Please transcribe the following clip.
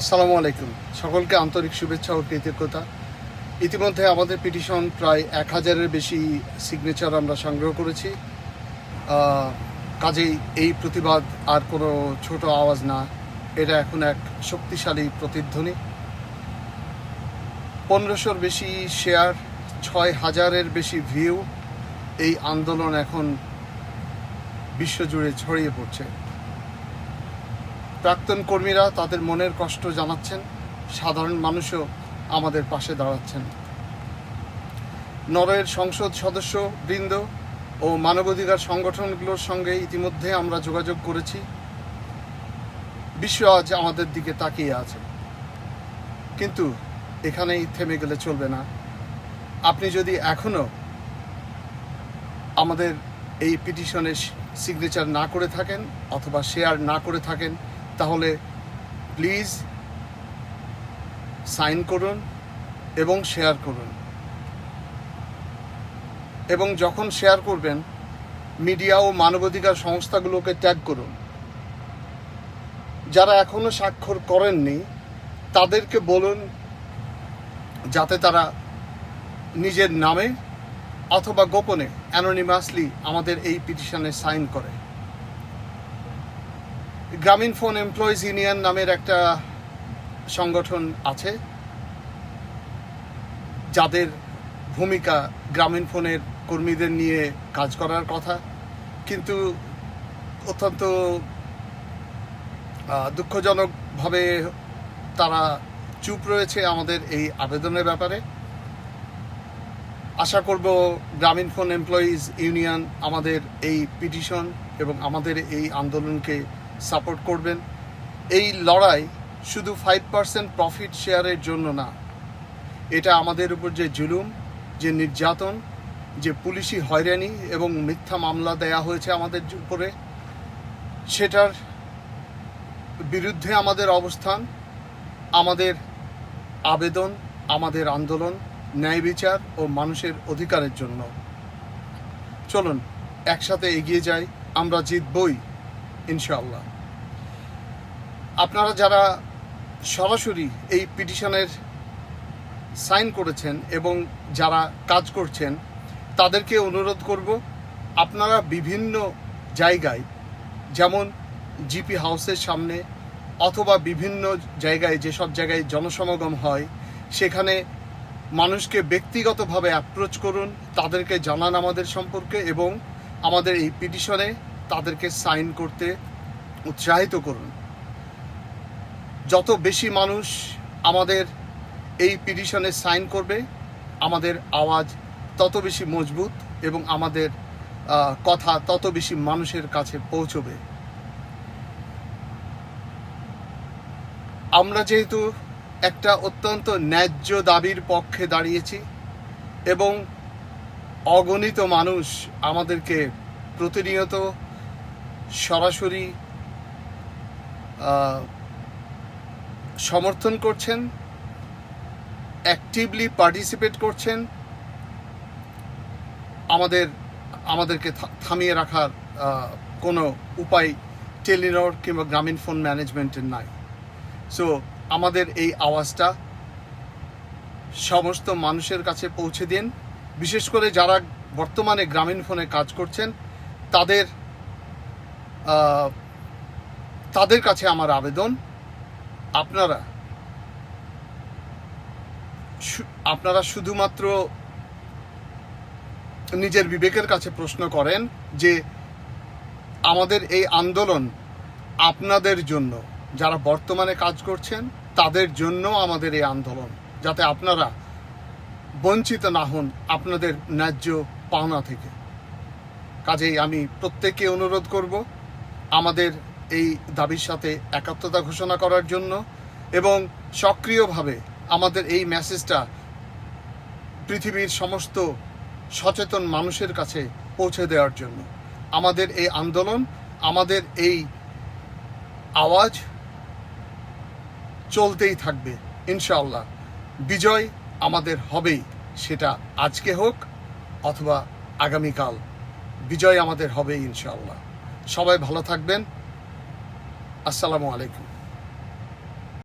আসসালামু আলাইকুম। সকলকে আন্তরিক শুভেচ্ছা ও কৃতজ্ঞতা। ইতিমধ্যে আমাদের পিটিশন প্রায় এক হাজারের বেশি সিগনেচার আমরা সংগ্রহ করেছি। কাজেই এই প্রতিবাদ আর কোনো ছোট আওয়াজ না, এটা এখন এক শক্তিশালী প্রতিধ্বনি। পনেরোশোর বেশি শেয়ার ছয় হাজারের বেশি ভিউ এই আন্দোলন এখন বিশ্বজুড়ে ছড়িয়ে পড়ছে। প্রাক্তন কর্মীরা তাদের মনের কষ্ট জানাচ্ছেন। সাধারণ মানুষও আমাদের পাশে দাঁড়াচ্ছেন। নরওয়ের সংসদ সদস্য, বৃন্দ ও মানবাধিকার সংগঠনগুলোর সঙ্গে ইতিমধ্যে আমরা যোগাযোগ করেছি। বিশ্ব আজ আমাদের দিকে তাকিয়ে আছে। কিন্তু এখানেই থেমে গেলে চলবে না। আপনি যদি এখনও আমাদের এই পিটিশনে সিগনেচার না করে থাকেন অথবা শেয়ার না করে থাকেন তাহলে প্লিজ সাইন করুন এবং শেয়ার করুন। এবং যখন শেয়ার করবেন, মিডিয়া ও মানবাধিকার সংস্থাগুলোকে ট্যাগ করুন। যারা এখনও স্বাক্ষর করেননি, তাদেরকে বলুন যাতে তারা নিজের নামে অথবা গোপনে অ্যানোনিমাসলি আমাদের এই পিটিশনে সাইন করে। গ্রামীণ ফোন এমপ্লয়িজ ইউনিয়ন নামের একটা সংগঠন আছে, যাদের ভূমিকা গ্রামীণ ফোনের কর্মীদের নিয়ে কাজ করার কথা, কিন্তু অত্যন্ত দুঃখজনকভাবে তারা চুপ রয়েছে আমাদের এই আবেদনের ব্যাপারে। আশা করব গ্রামীণ ফোন এমপ্লয়িজ ইউনিয়ন আমাদের এই পিটিশন এবং আমাদের এই আন্দোলনকে সাপোর্ট করবেন। এই লড়াই শুধু ফাইভ পার্সেন্ট প্রফিট শেয়ারের জন্য না, এটা আমাদের উপর যে জুলুম, যে নির্যাতন, যে পুলিশি হয়রানি এবং মিথ্যা মামলা দেয়া হয়েছে আমাদের উপরে, সেটার বিরুদ্ধে আমাদের অবস্থান, আমাদের আবেদন, আমাদের আন্দোলন, ন্যায় বিচার ও মানুষের অধিকারের জন্য। চলুন, একসাথে এগিয়ে যাই, আমরা জিতবই, ইনশাআল্লাহ। আপনারা যারা সরাসরি এই পিটিশনের সাইন করেছেন এবং যারা কাজ করছেন, তাদেরকে অনুরোধ করব, আপনারা বিভিন্ন জায়গায়, যেমন জিপি হাউসের সামনে অথবা বিভিন্ন জায়গায়, যেসব জায়গায় জনসমাগম হয়, সেখানে মানুষকে ব্যক্তিগতভাবে অ্যাপ্রোচ করুন, তাদেরকে জানান আমাদের সম্পর্কে এবং আমাদের এই পিটিশনে তাদেরকে সাইন করতে উৎসাহিত করুন। যত বেশি মানুষ আমাদের এই পিটিশনে সাইন করবে, আমাদের আওয়াজ তত বেশি মজবুত এবং আমাদের কথা তত বেশি মানুষের কাছে পৌঁছবে। আমরা যেহেতু একটা অত্যন্ত ন্যায্য দাবির পক্ষে দাঁড়িয়েছি এবং অগণিত মানুষ আমাদেরকে প্রতিনিয়ত সরাসরি সমর্থন করছেন অ্যাক্টিভলি পার্টিসিপেট করছেন, আমাদের, আমাদেরকে থামিয়ে রাখার কোনো উপায় টেলিনর কিংবা গ্রামীণ ফোন ম্যানেজমেন্টের নাই। সো আমাদের এই আওয়াজটা সমস্ত মানুষের কাছে পৌঁছে দিন। বিশেষ করে যারা বর্তমানে গ্রামীণ ফোনে কাজ করছেন, তাদের তাদের কাছে আমার আবেদন। আপনারা আপনারা শুধুমাত্র নিজের বিবেকের কাছে প্রশ্ন করেন যে আমাদের এই আন্দোলন আপনাদের জন্য, যারা বর্তমানে কাজ করছেন, তাদের জন্য আমাদের এই আন্দোলন, যাতে আপনারা বঞ্চিত না হন আপনাদের ন্যায্য পাওনা থেকে। কাজেই আমি প্রত্যেককে অনুরোধ করব, আমাদের এই দাবির সাথে একাত্মতা ঘোষণা করার জন্য এবং সক্রিয়ভাবে আমাদের এই মেসেজটা পৃথিবীর সমস্ত সচেতন মানুষের কাছে পৌঁছে দেওয়ার জন্য। আমাদের এই আন্দোলন, আমাদের এই আওয়াজ চলতেই থাকবে, ইনশাআল্লাহ। বিজয় আমাদের হবেই, সেটা আজকে হোক অথবা আগামীকাল। বিজয় আমাদের হবেই, ইনশাআল্লাহ। সবাই ভালো থাকবেন। আসসালামু আলাইকুম।